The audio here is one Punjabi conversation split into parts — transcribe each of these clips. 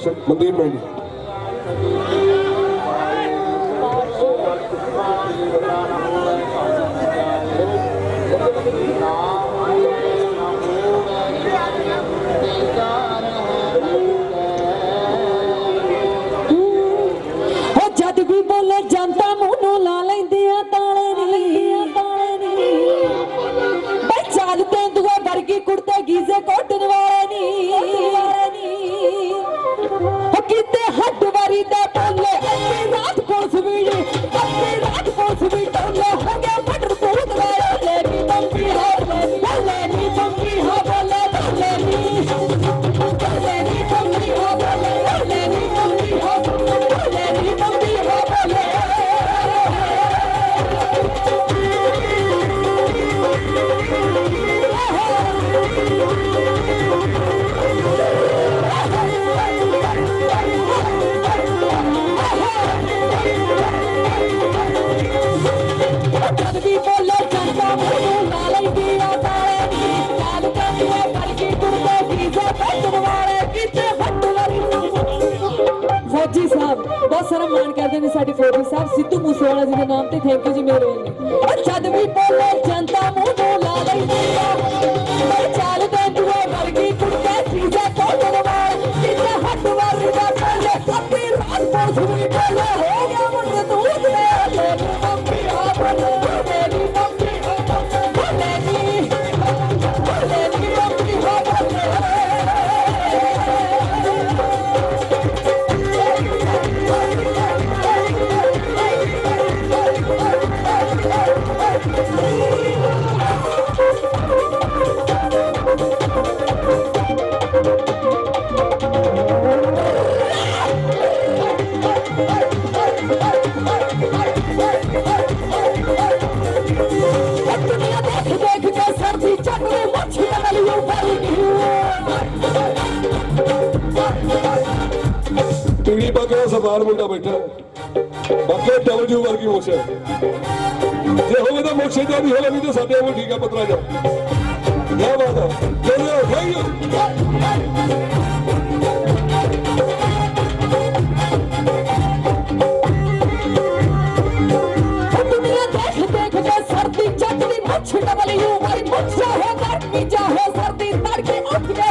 ਸਿੰਘ ਮਨਦੀਪ ਭਾਈ ਜੀ Thank you. ਜੀ ਸਾਹਿਬ, ਬਹੁਤ ਸਾਰਾ ਮਾਣ ਕਰਦੇ ਨੇ ਸਾਡੇ ਫੌਜੀ ਸਾਹਿਬ, ਸਿੱਧੂ ਮੂਸੇਵਾਲਾ ਜੀ ਦੇ ਨਾਮ ਤੇ ਥੈਂਕ ਯੂ ਜੀ ਮੇਰੇ ਲਈ ਜਦ ਵੀ ਬੋਲੇ, ਜਨਤਾ ਮੂੰਹ ਨੂੰ ਲਾ ਲੈਂਦੀ ਆ ਮੈਂ ਚਾਲ ਦੇ ਦੂਏ ਵਰਗੀ ਕੁੜਕੇ ਸੀਜ਼ਾ ਕੋਲ ਨਰਵਾਲ ਟੀਵੀ ਪਾ ਕੇ ਡਬਲਯੂ ਵਰਗੀ ਮੋਸ਼ਾ ਜੇ ਹੋਵੇ ਤਾਂ ਮੋਸ਼ੇ ਜਾਂ ਹੋਵੇ, ਨਹੀਂ ਸਾਡੇ ਉਹ ਠੀਕ ਹੈ ਪਤਰਾ ਜਾ ਛਿਟਵਲਿਓ ਵਾਰੀ ਮੁੱਛਾ ਹੋ ਗਰਮੀ ਜਾ ਹੋ ਸਰਦੀ ਤੜਕੇ ਉੱਠ ਕੇ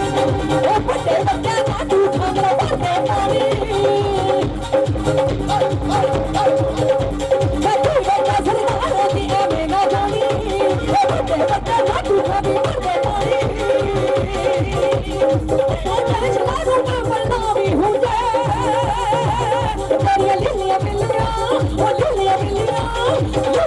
Oh,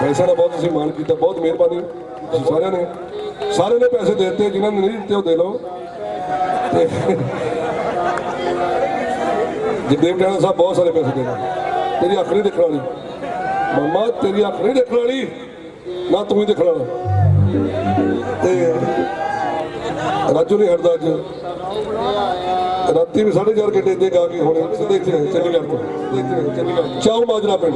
ਪੈਸਾ ਦਾ ਬਹੁਤ ਅਸੀਂ ਮਾਣ ਕੀਤਾ, ਬਹੁਤ ਮਿਹਰਬਾਨੀ। ਸਾਰਿਆਂ ਨੇ ਸਾਰਿਆਂ ਨੇ ਪੈਸੇ ਦੇ ਦਿੱਤੇ, ਜਿਨ੍ਹਾਂ ਨੇ ਨਹੀਂ ਦਿੱਤੇ ਉਹ ਦੇ ਲਓ। ਜਗਦੇਵ ਟਾਣਾ ਸਾਹਿਬ ਬਹੁਤ ਸਾਰੇ ਪੈਸੇ ਦੇ ਦਿੱਤੇ। ਤੇਰੀ ਅੱਖ ਨਹੀਂ ਦੇਖਣ ਵਾਲੀ। ਮੰਮਾ, ਤੇਰੀ ਅੱਖ ਨਹੀਂ ਦੇਖਣ ਵਾਲੀ। ਨਾ ਤੂੰ ਹੀ ਦੇਖਣ ਵਾਲਾ। ਤੇ ਰਾਜੂ ਨਹੀਂ ਹਟਦਾ ਅੱਜ। ਰਾਤੀ ਵੀ 4:30 ਘੰਟੇ ਇੱਥੇ ਗਾ ਕੇ ਹੁਣੇ, ਸਿੱਧੇ ਇੱਥੇ ਚੰਡੀਗੜ੍ਹ ਤੋਂ। ਇੱਥੇ ਚੰਡੀਗੜ੍ਹ ਚਾਉ ਮਾਜਰਾ ਪਿੰਡ।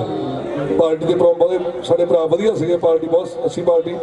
ਪਾਰਟੀ ਦੇ ਪ੍ਰੋਗਰਾਮ ਬਹੁਤ ਸਾਡੇ ਭਰਾ ਵਧੀਆ ਸੀਗੇ, ਪਾਰਟੀ ਬਹੁਤ, ਅੱਛੀ ਪਾਰਟੀ।